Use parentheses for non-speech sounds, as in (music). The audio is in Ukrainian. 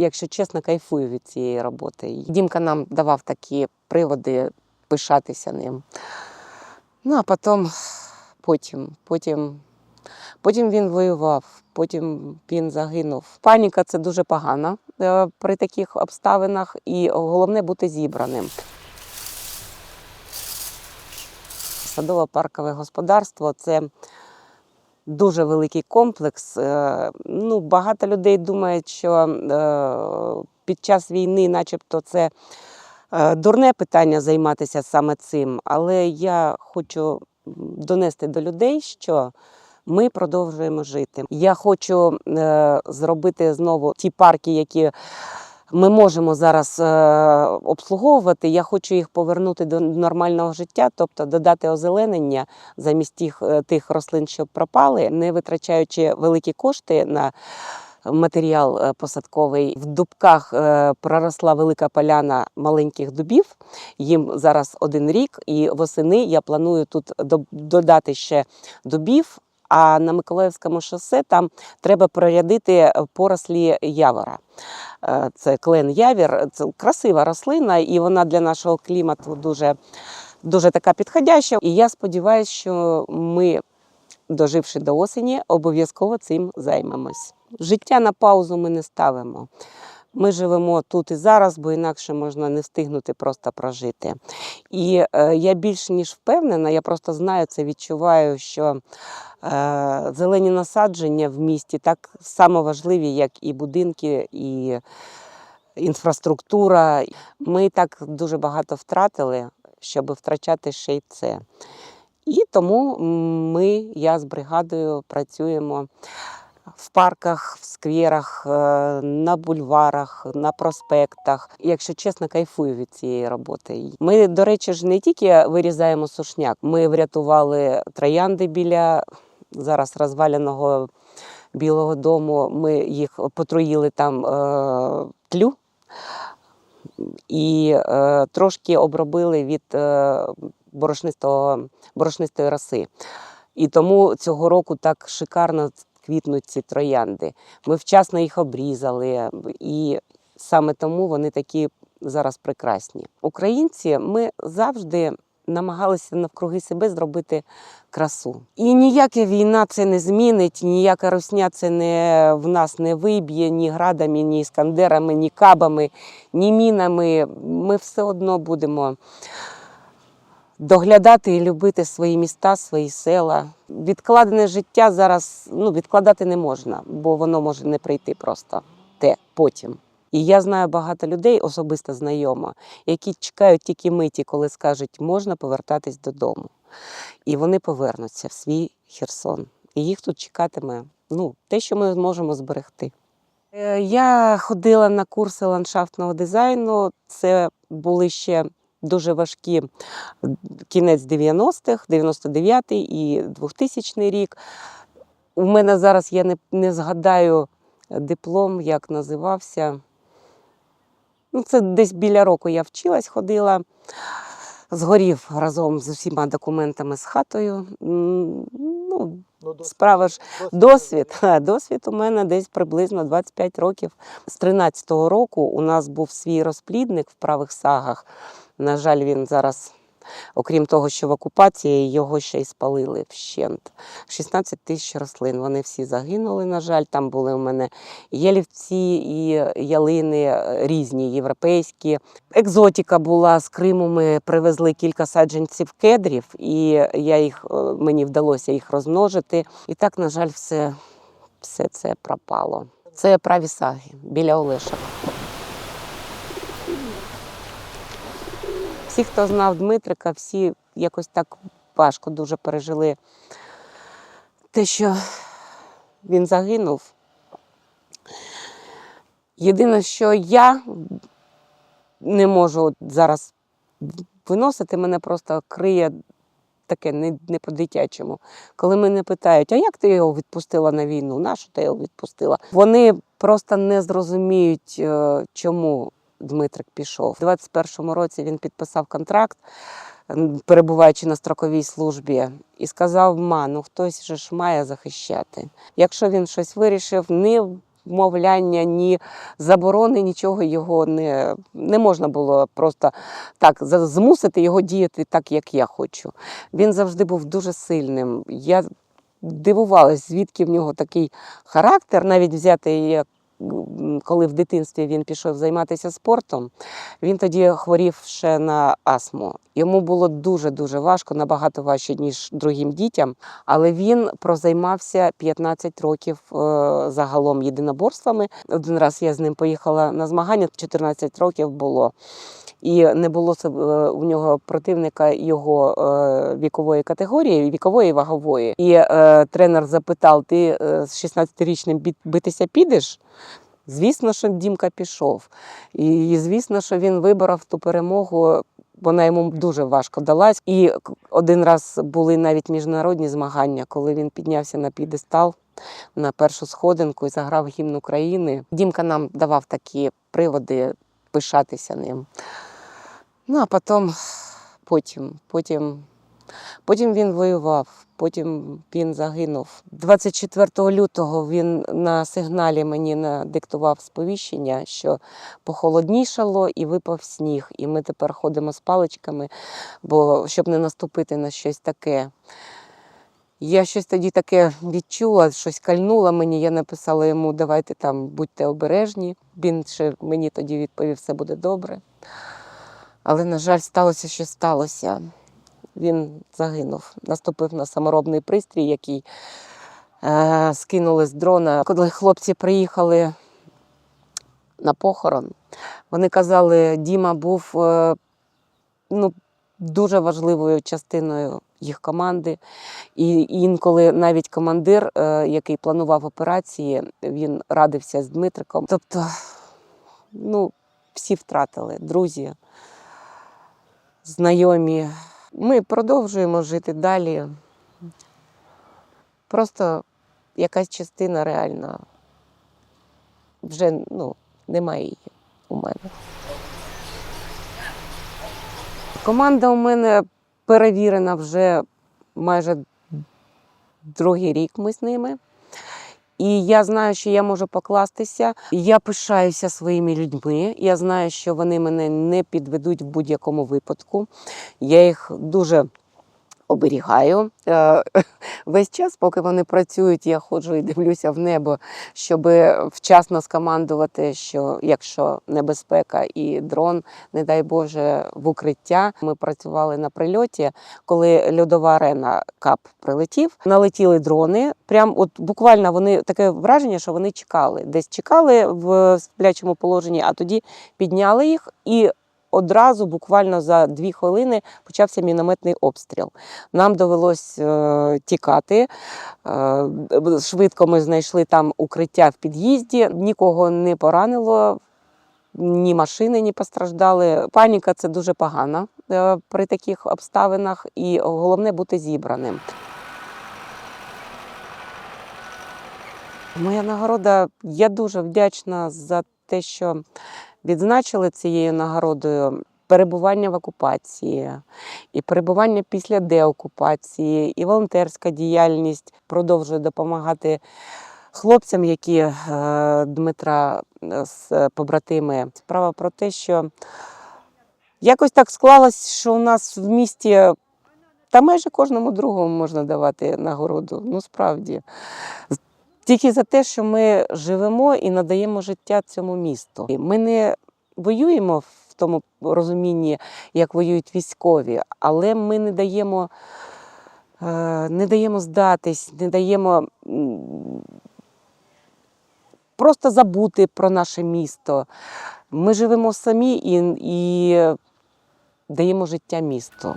якщо чесно, кайфую від цієї роботи. Дімка нам давав такі приводи пишатися ним. Ну, а потім, потім, потім, потім він воював, потім він загинув. Паніка це дуже погано е, при таких обставинах, і головне бути зібраним. Садово-паркове господарство це дуже великий комплекс. Е, Ну, багато людей думають, що е, під час війни, начебто, це е, дурне питання займатися саме цим. Але я хочу донести до людей, що ми продовжуємо жити. Я хочу зробити знову ті парки, які ми можемо зараз е, обслуговувати. Я хочу їх повернути до нормального життя, тобто додати озеленення замість тих, е, тих рослин, що пропали, не витрачаючи великі кошти на матеріал е, посадковий. В дубках проросла велика поляна маленьких дубів. Їм зараз один рік, і восени я планую тут додати ще дубів. А на Миколаївському шосе там треба прорядити порослі явора. Е, Це клен явір, це красива рослина, і вона для нашого клімату дуже, дуже така підходяща. І я сподіваюся, що ми, доживши до осені, обов'язково цим займемось. Життя на паузу ми не ставимо. Ми живемо тут і зараз, бо інакше можна не встигнути просто прожити. І е, я більш ніж впевнена, я просто знаю це, відчуваю, що е, зелені насадження в місті так само важливі, як і будинки, і інфраструктура. Ми так дуже багато втратили, щоб втрачати ще й це. І тому ми, я з бригадою працюємо в парках, в скверах, е, на бульварах, на проспектах. Якщо чесно, кайфую від цієї роботи. Ми, до речі, ж не тільки вирізаємо сушняк, ми врятували троянди біля зараз розваленого Білого дому. Ми їх потруїли там е, тлю і е, трошки обробили від е, борошнистої роси. І тому цього року так шикарно квітнуть ці троянди. Ми вчасно їх обрізали, і саме тому вони такі зараз прекрасні. Українці ми завжди намагалися навкруги себе зробити красу. І ніяка війна це не змінить, ніяка русня це не в нас не виб'є ні градами, ні іскандерами, ні кабами, ні мінами. Ми все одно будемо доглядати і любити свої міста, свої села. Відкладене життя зараз ну, відкладати не можна, бо воно може не прийти просто те потім. І я знаю багато людей, особисто знайомо, які чекають тільки миті, коли скажуть, можна повертатись додому. І вони повернуться в свій Херсон. І їх тут чекатиме ну, те, що ми зможемо зберегти. Е, Я ходила на курси ландшафтного дизайну. Це були ще дуже важкі кінець 90-х, 99-й і 2000 рік. У мене зараз я не, не згадаю диплом, як називався. Ну, це десь біля року я вчилась, ходила. Згорів разом з усіма документами з хатою. М, Ну, справа ж Досвід. Ха, Досвід у мене десь приблизно 25 років. З 13-го року у нас був свій розплідник в правих сагах. На жаль, він зараз, окрім того, що в окупації, його ще й спалили вщент. 16 тисяч рослин. Вони всі загинули. На жаль, там були у мене і ялівці, і ялини е, різні, європейські. Екзотика була з Криму. Ми привезли кілька саджанців кедрів, і я їх, е, мені вдалося їх розмножити. І так, на жаль, все, все це пропало. Це праві саги біля Олешева. Всі, хто знав Дмитрика, всі якось так важко дуже пережили те, що він загинув. Єдине, що я не можу зараз виносити, мене просто криє таке не, не по-дитячому. Коли мене питають, а як ти його відпустила на війну? Нащо ти його відпустила? Вони просто не зрозуміють, е, чому Дмитрик пішов. У 21-му році він підписав контракт, перебуваючи на строковій службі, і сказав: ма, ну хтось же ж має захищати. Якщо він щось вирішив, не вмовляння, ні заборони, нічого його не, не можна було просто так змусити його діяти так, як я хочу. Він завжди був дуже сильним. Я дивувалась, звідки в нього такий характер, навіть взяти як. Коли в дитинстві він пішов займатися спортом, він тоді хворів ще на астму. Йому було дуже дуже важко, набагато важче ніж другим дітям. Але він прозаймався 15 років е, загалом єдиноборствами. Один раз я з ним поїхала на змагання, 14 років було. І не було е, у нього противника його е, вікової категорії, вікової вагової. І е, тренер запитав: ти з 16-річним битися підеш? Звісно, що Дімка пішов. І, звісно, що він виборов ту перемогу. Вона йому дуже важко далась. І один раз були навіть міжнародні змагання, коли він піднявся на підестал на першу сходинку і заграв гімн України. Дімка нам давав такі приводи пишатися ним. Ну, а потім, потім, потім, потім він воював, потім він загинув. 24 лютого він на сигналі мені надиктував сповіщення, що похолоднішало і випав сніг. І ми тепер ходимо з паличками, бо щоб не наступити на щось таке. Я щось тоді таке відчула, щось кальнуло мені. Я написала йому, давайте там будьте обережні. Він ще мені тоді відповів, все буде добре. Але, на жаль, сталося, що сталося. Він загинув, наступив на саморобний пристрій, який е, скинули з дрона. Коли хлопці приїхали на похорон, вони казали, Діма був е, ну, дуже важливою частиною їх команди. І інколи навіть командир, е, який планував операції, він радився з Дмитриком. Тобто, ну, всі втратили, друзі, знайомі. Ми продовжуємо жити далі. Просто якась частина реально вже ну, немає її у мене. Команда у мене перевірена вже майже другий рік ми з ними. І я знаю, що я можу покластися. Я пишаюся своїми людьми. Я знаю, що вони мене не підведуть в будь-якому випадку. Я їх дуже оберігаю. Е, (laughs) Весь час, поки вони працюють, я ходжу і дивлюся в небо, щоб вчасно скомандувати, що якщо небезпека і дрон, не дай Боже, в укриття. Ми працювали на прильоті, коли льодова арена КАП прилетів. Налетіли дрони. Прям от буквально вони таке враження, що вони чекали. Десь чекали в сплячому положенні, а тоді підняли їх і. Одразу, буквально за дві хвилини, почався мінометний обстріл. Нам довелось е, тікати. Е, швидко ми знайшли там укриття в під'їзді, нікого не поранило, ні машини не постраждали. Паніка це дуже погано е, при таких обставинах, і головне бути зібраним. Моя нагорода, я дуже вдячна за те, що відзначили цією нагородою перебування в окупації, і перебування після деокупації, і волонтерська діяльність продовжує допомагати хлопцям, які е, Дмитра е, з побратими. Справа про те, що якось так склалось, що у нас в місті. Та майже кожному другому можна давати нагороду. Ну справді. Тільки за те, що ми живемо і надаємо життя цьому місту. Ми не воюємо в тому розумінні, як воюють військові, але ми не даємо, е, не даємо здатись, не даємо просто забути про наше місто. Ми живемо самі і, і даємо життя місту.